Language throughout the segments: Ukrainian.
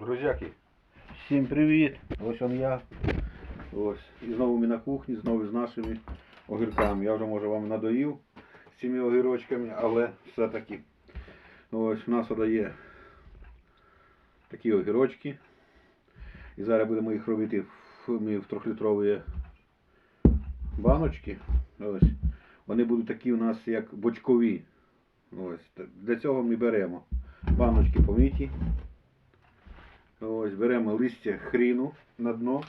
Друзяки, всім привіт! Ось он я. Ось. І знову ми на кухні, знову з нашими огірками. Я вже може вам надоїв з цими огірочками, але все-таки ось у нас є такі огірочки. І зараз будемо їх робити в трьохлітрові баночки. Ось. Вони будуть такі у нас як бочкові. Ось. Для цього ми беремо баночки поміті. Ось беремо листя хріну на дно.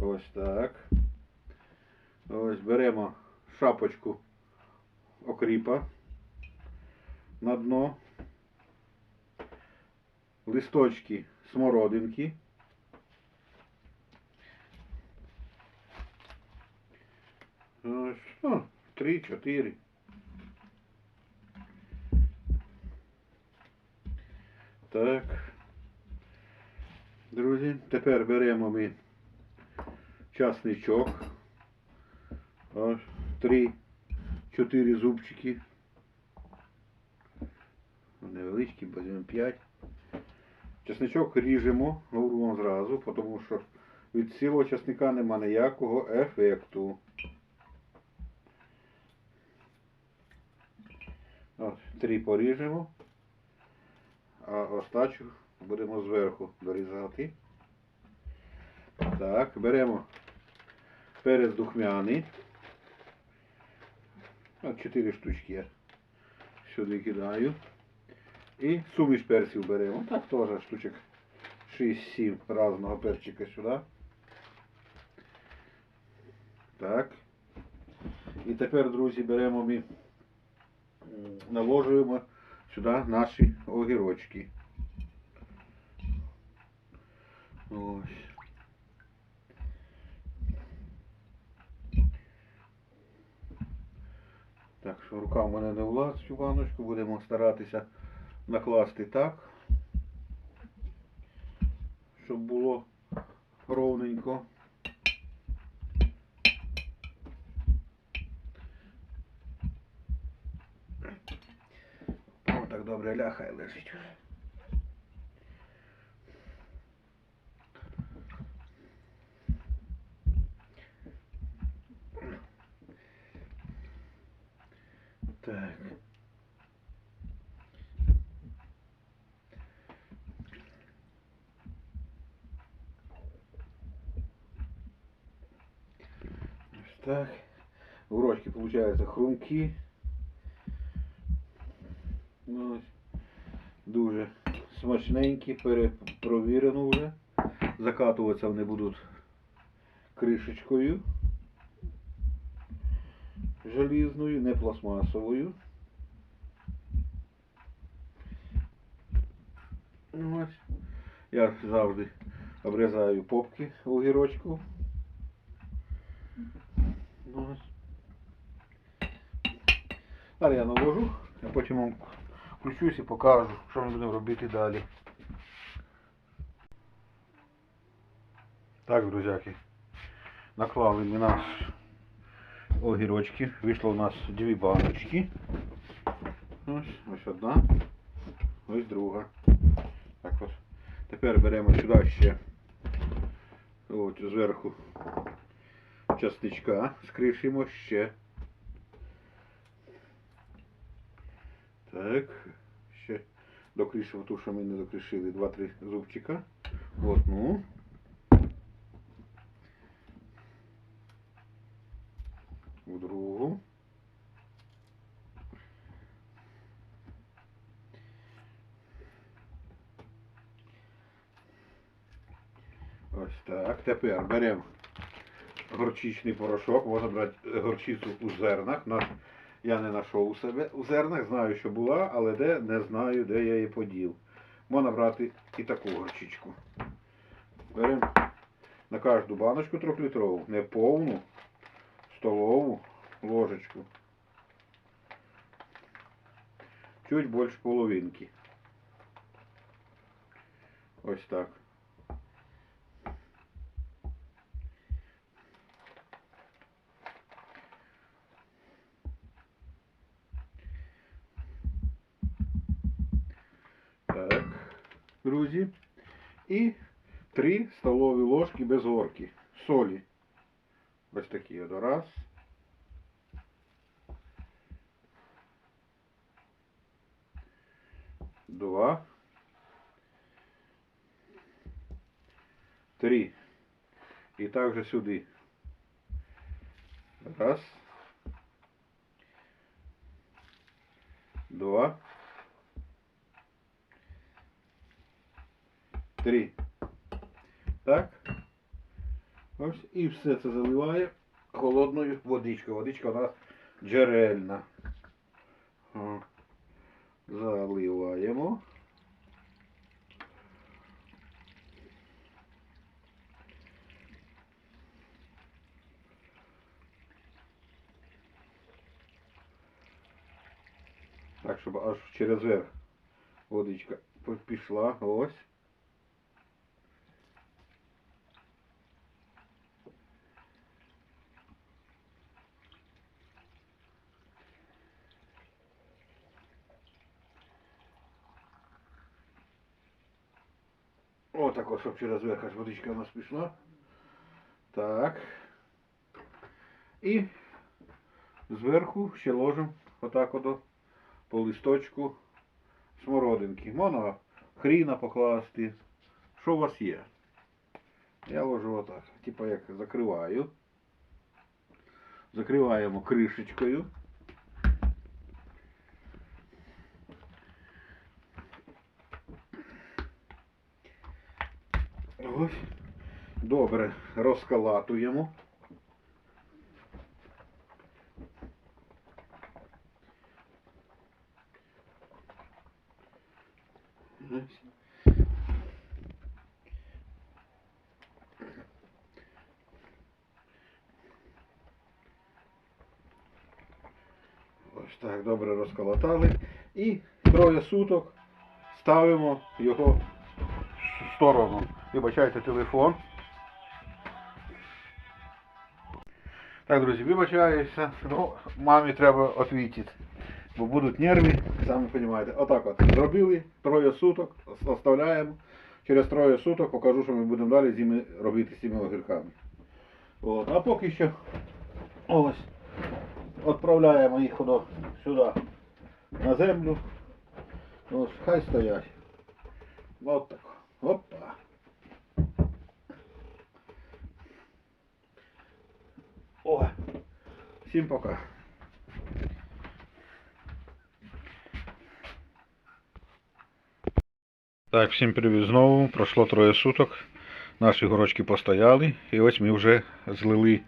Ось так. Ось беремо шапочку окріпа на дно. Листочки смородинки. Ось, ну, три-чотири. Так. Друзі, тепер беремо ми часничок. Три, чотири зубчики. Невеличкі, базимо 5. Часничок ріжемо, говорю вам зразу, тому що від цілого часника нема ніякого ефекту. Ось, три поріжемо. А остачу будемо зверху дорізати. Так, беремо перець духмяний. От 4 штучки я сюди кидаю. І суміш перців беремо. Так теж штучок 6-7 разного перчика сюди. Так. І тепер, друзі, беремо ми, наложуємо сюди наші огірочки. Ось. Так що рука в мене не влазить цю баночку, будемо старатися накласти так, щоб було ровненько. Так добре ляхай лежить. Так. Так. Урочки получаються хрумкі. Смачненькі, перепровірено вже. Закатуватися вони будуть кришечкою желізною, не пластмасовою. Ну, Ось. Я завжди обрізаю попки огірочку. Ну, Ось. Далі я наложу, а потім вам включусь і покажу, що ми будемо робити далі. Так, друзяки, наклали ми наш огірочки. Вийшло у нас дві баночки. Ось, ось одна, ось друга. Так ось. Тепер беремо сюди ще от, зверху частичка, скришимо ще. Так, ще докришимо ту, що ми не докришили, два-три зубчика. Одну. в другу. Ось так. Тепер беремо горчичний порошок. Можна брати горчицю у зернах. На- Я не знайшов у себе у зернах, знаю, що була, але де не знаю, де я її подів. Можна брати і таку горчичку. Беремо на кожну баночку трьохлітрову, не повну, столову ложечку. Чуть більше половинки. Ось так. Друзі. І 3 столові ложки без горки. Солі. Ось такі от. Раз. Два. Три. І також сюди. Раз. Два. Три. Так. Ось і все це заливає холодною водичкою. Водичка у нас джерельна. Заливаємо. Так, щоб аж через верх водичка пішла. Ось. Отак ось, щоб через верх аж водичка у нас пішла. Так. І зверху ще ложимо отак от по листочку смородинки. Можна хріна покласти. Що у вас є? Я ложу отак. Типа як закриваю. Закриваємо кришечкою. Ось. Добре, розкалатуємо. Ось. Так добре розколотали. І троє суток ставимо його в сторону. Вибачайте телефон. Так, друзі, вибачаюся. Ну, мамі треба відвітити. Бо будуть нерви, самі розумієте. Отак от. Зробили троє суток, оставляємо. Через троє суток покажу, що ми будемо далі з ними робити з цими огірками. От. А поки що ось відправляємо їх сюди на землю. Ось, хай стоять. От так. Опа. О, всім пока. Так, всім привіт знову. Пройшло троє суток. Наші горочки постояли. І ось ми вже злили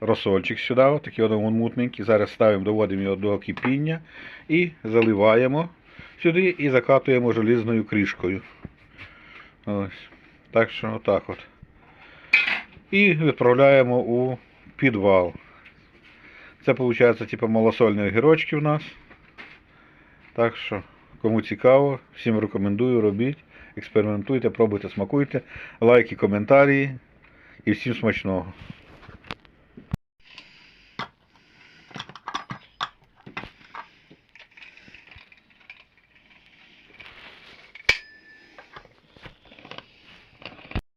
розсольчик сюди. Такий один мутненький. Зараз ставимо, доводимо його до кипіння і заливаємо сюди і закатуємо желізною кришкою. Ось. Так що отак от. І відправляємо у підвал. Це виходить типу малосольні огірочки у нас. Так що, кому цікаво, всім рекомендую, робіть, експериментуйте, пробуйте, смакуйте, лайки, коментарі і всім смачного.